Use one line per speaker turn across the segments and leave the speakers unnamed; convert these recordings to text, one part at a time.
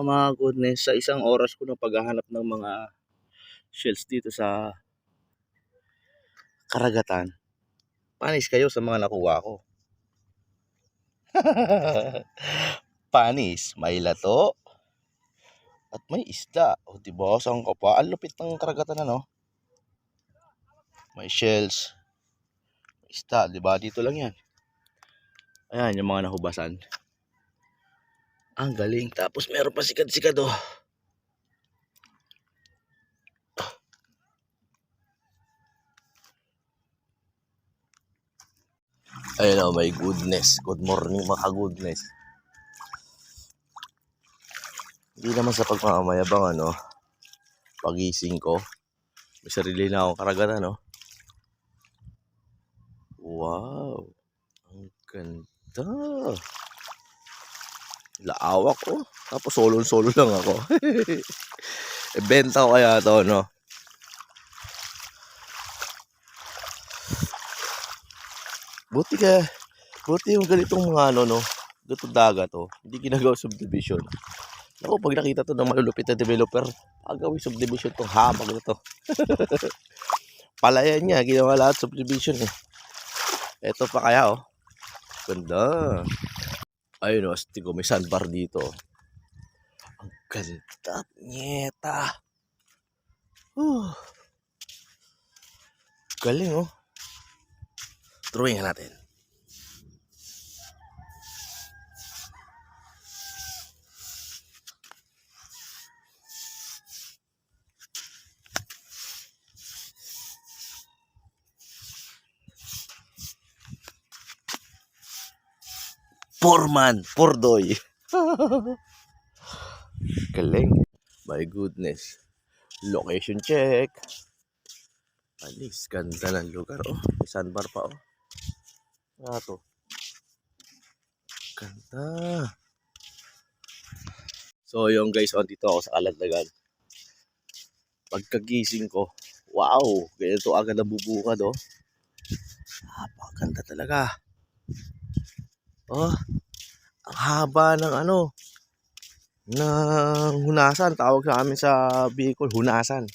Oh mga goodness, sa isang oras ko ng paghahanap ng mga shells dito sa karagatan. Panis kayo sa mga nakuha ko. Panis, may lato at may isda. O diba, saan ka pa? Ang lupit ng karagatan ano? May shells, may isda, diba? Dito lang yan. Ayan, yung mga nahubasan. Ang galing. Tapos meron pa sikad-sikad oh. Ayun oh, my goodness. Good morning mga goodness. Hindi naman sa pagmamamayabang ano, pagising ko. May sarili na akong karagatan no. Wow. Ang ganda. Laawak ko. Tapos solo-solo lang ako. e, benta ko kaya to, no? Buti ka, buti yung ganitong mga ano, no? Ganitong dagat, to. Hindi ginagawa subdivision. Ako, pag nakita to ng malulupit na developer, agawin subdivision to, habag na. Palayan niya, ginawa lahat subdivision eh. Ito pa kaya, oh. Ganda. Ayun o, stigo, may sandbar dito. Ang ganda, nyeta. Huh. Galing oh. Drawing natin. Foreman, Pordoy. Galing. My goodness. Location check. Alis, ganda ng lugar. Oh, may sandbar pa oh. Nga to. Ganda. So yung guys, on dito ako sa Kalandagan. Pagkagising ko, wow, ganito agad nabubukad oh. Napakaganda talaga. Oh, ang haba ng ano, ng hunasan. Tawag sa amin sa Bicol, hunasan.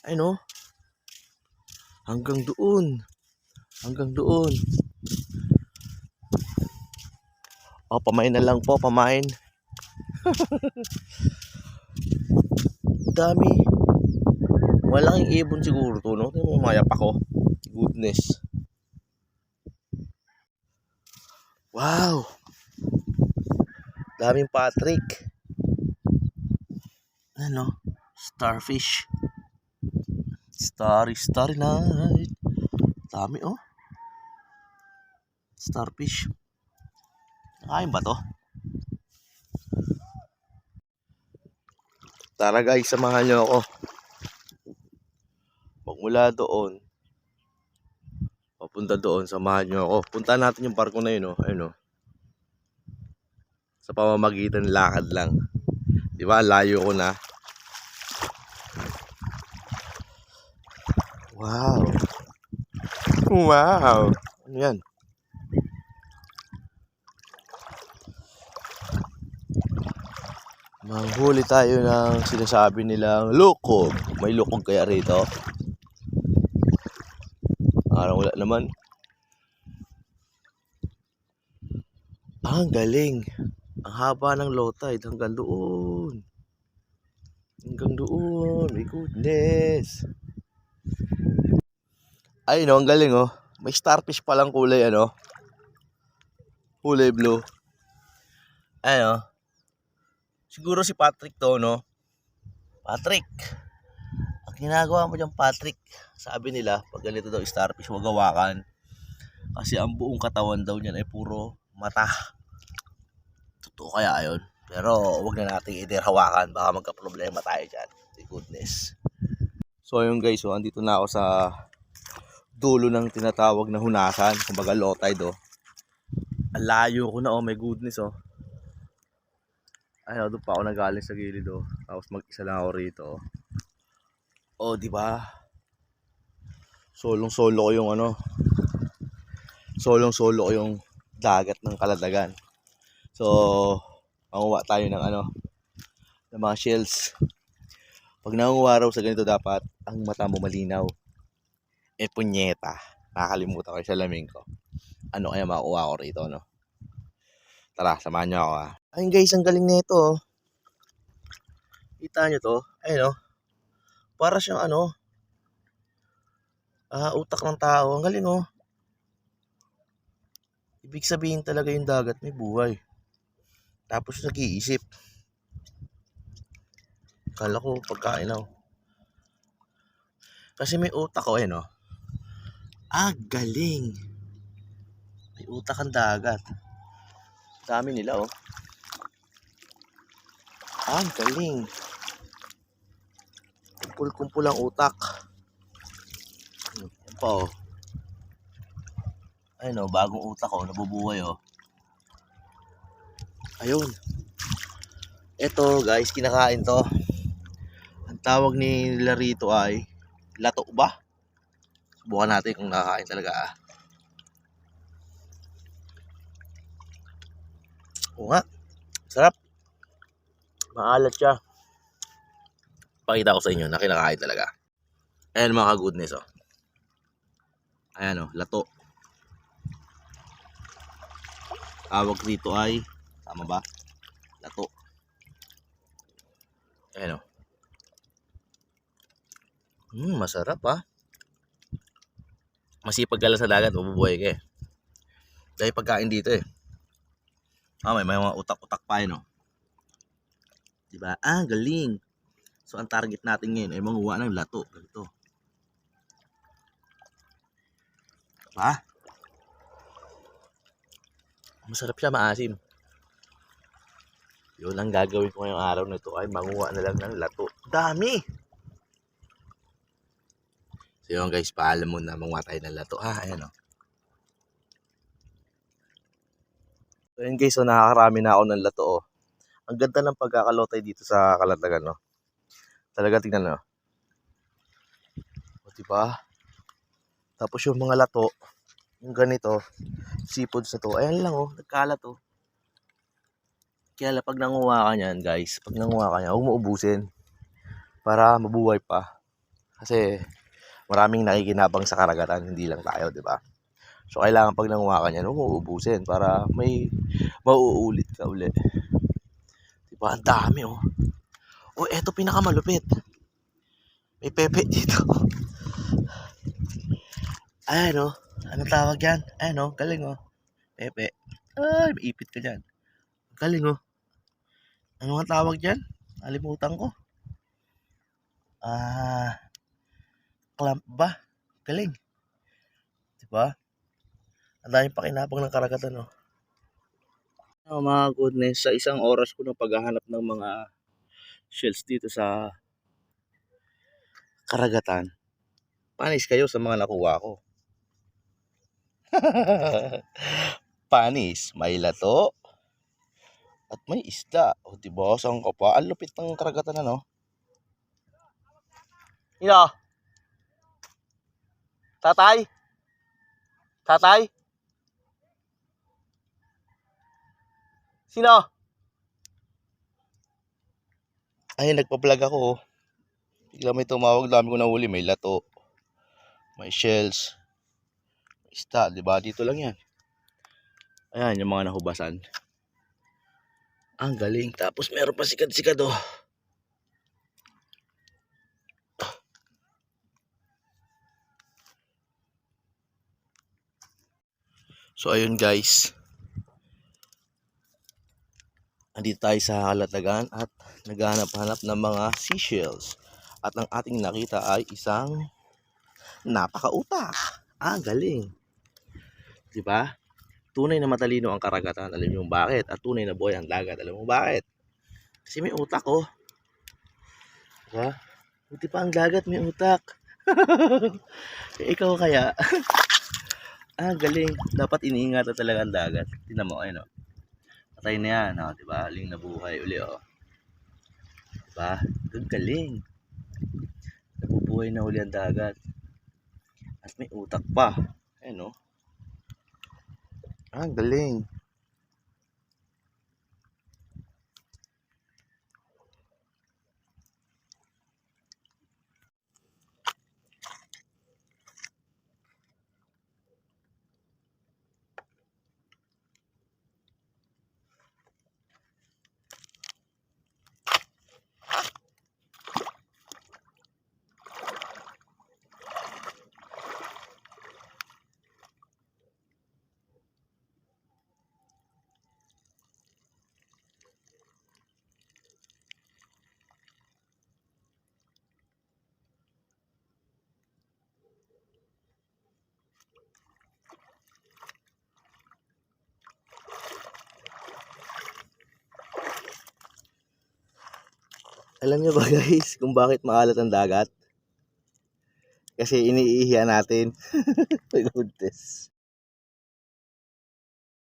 Ay no, hanggang doon. Hanggang doon. Oh, pamain na lang po, pamain. Dami. Malaking ibon siguro to, no? Tingnan mo mayak ako. Goodness. Wow! Daming Patrick. Ano? Starfish. Starry, starry night. Dami oh. Starfish. Nakain ba to? Tara guys, samahan nyo ako. Pag mula doon, papunta doon, samahan nyo ako. Punta natin yung barko na yun, oh. Ayun, oh. Sa pamamagitan lakad lang. Di ba? Layo ko na. Wow. Wow. Ano yan? Manghuli tayo ng sinasabi nilang lukog. May lukog kaya rito? Parang wala naman. Ah, ang galing. Ang haba ng low tide hanggang doon. Hanggang doon. My goodness. Ay, no, ang galing, oh. May starfish palang kulay, ano. Kulay blue. Ay, oh. Siguro si Patrick to, no? Patrick. Ang ginagawa mo dyan, Patrick, sabi nila, pag ganito daw starfish, huwag hawakan. Kasi ang buong katawan daw niyan ay puro mata. Totoo kaya yun. Pero huwag na natin itirhawakan. Baka magka-problema tayo dyan. Thank goodness. So ayun guys, so andito na ako sa dulo ng tinatawag na hunasan. Kumbaga low tide oh. Ang layo ko na oh, my goodness oh. Ay, oh, doon pa ako nagaling sa gilid oh. Tapos mag-isa lang ako rito oh. Oh, di ba? Solong solo ko yung ano. Solong solo ko yung dagat ng Kaladagan. So, manguha tayo ng ano, ng mga shells. Pag nangunguha raw sa ganito dapat, ang mata mo malinaw. Eh, punyeta. Nakakalimutan ko yung salamin ko. Ano kaya makuha ko rito, no? Tara, samahan niyo ako, ha. Ayun guys, ang galing nito, oh. Kita niyo to? Ayun, oh. Para siyang ano, ah, utak ng tao. Ang galing, oh. Ibig sabihin talaga yung dagat may buhay. Tapos nag-iisip. Kala ko pagkain ako. Kasi may utak ko eh, no? Ah, galing. May utak ang dagat. Dami nila, oh. Ah, galing. Kumpul-kumpul ang utak. Pa, oh. Ayun, oh, bagong utak, oh. Nabubuhay, oh. Ayun. Ito, guys, kinakain to. Ang tawag ni nila rito ay lato ba? Subukan natin kung nakakain talaga ah. Oo nga. Sarap. Maalat siya. Pakita ko sa inyo na kinakain talaga. Ayan mga goodness oh. Ayan oh, lato. Tawag dito ay, tama ba? Lato. Ayan oh. Hmm, masarap ah. Masipag ka sa dagat, mabubuhay ka eh. Dahil pagkain dito eh. Ah, may, may mga utak-utak pa yun oh. Diba? Ah, galing. So, ang target natin ngayon ay manguha ng lato. Ganito. Diba? Masarap siya, maasim. Yun ang gagawin ko ngayong araw na ito ay manguha na lang ng lato. Dami! So yun guys, paalam mo na manguha tayo ng lato. Ha, ayan o. So yun guys, so nakakarami na ako ng lato oh. Ang ganda ng pagkakalotay dito sa Kalatagan no. Talaga tingnan no. O diba? Tapos yung mga lato, yung ganito, seafoods na to, ayan lang oh, nagkalat oh. Kaya pag nanguha ka niyan, guys, pag nanguha ka niyan, huwag mo. Para mabuhay pa. Kasi, maraming nakikinabang sa karagatan, hindi lang tayo, di ba? So, kailangan pag nanguha ka niyan, huwag mo para may mauulit ka uli. Di ba? Ang dami, oh. Oh, eto pinakamalupit. May pepe dito. Ayan, oh. Anong tawag yan? Ayan, oh. Galing, oh. Pepe. Ay, may ipit ka dyan. Galing, oh. Ano nga tawag dyan? Alimutan ko. Ah, clamp ba? Galing. Diba? Ang daming pakinabang ng karagatan, oh. Oh, mga goodness, sa isang oras ko ng paghahanap ng mga shells dito sa karagatan, panis kayo sa mga nakuha ko. panis, may lato, at may isda. O, diba? Saan ka pa? Ang lupit ng karagatan, ano? Ino? Tatay? Tatay? Sino? Ay, nagpa-vlog ako. oh. Bigla may tumawag, dami ko nahuli. May lato. May shells. Isda, diba? Dito lang yan. Ayan, yung mga nahubasan. Ang galing. Tapos meron pa sikad-sikad oh. So ayun guys. Andito tayo sa Kalatagan at naghahanap-hanap ng mga seashells. At ang ating nakita ay isang napakautak. Ah, galing. 'Di ba? Tunay na matalino ang karagatan. Alam niyo bakit? At tunay na buhay ang dagat. Alam mo bakit? Kasi may utak oh. Diba? Buti pa ang dagat may utak. ikaw kaya? ah, galing. Dapat iniingatan talaga ang dagat. Tingnan mo, ayun oh. Patay na yan, oh, diba? Aling nabuhay uli, oh. Diba? Ang galing. Nabubuhay na uli ang dagat. At may utak pa. Ayun, oh. Ah, galing. Alam niyo ba guys kung bakit maalat ang dagat? Kasi iniihiya natin. My goodness.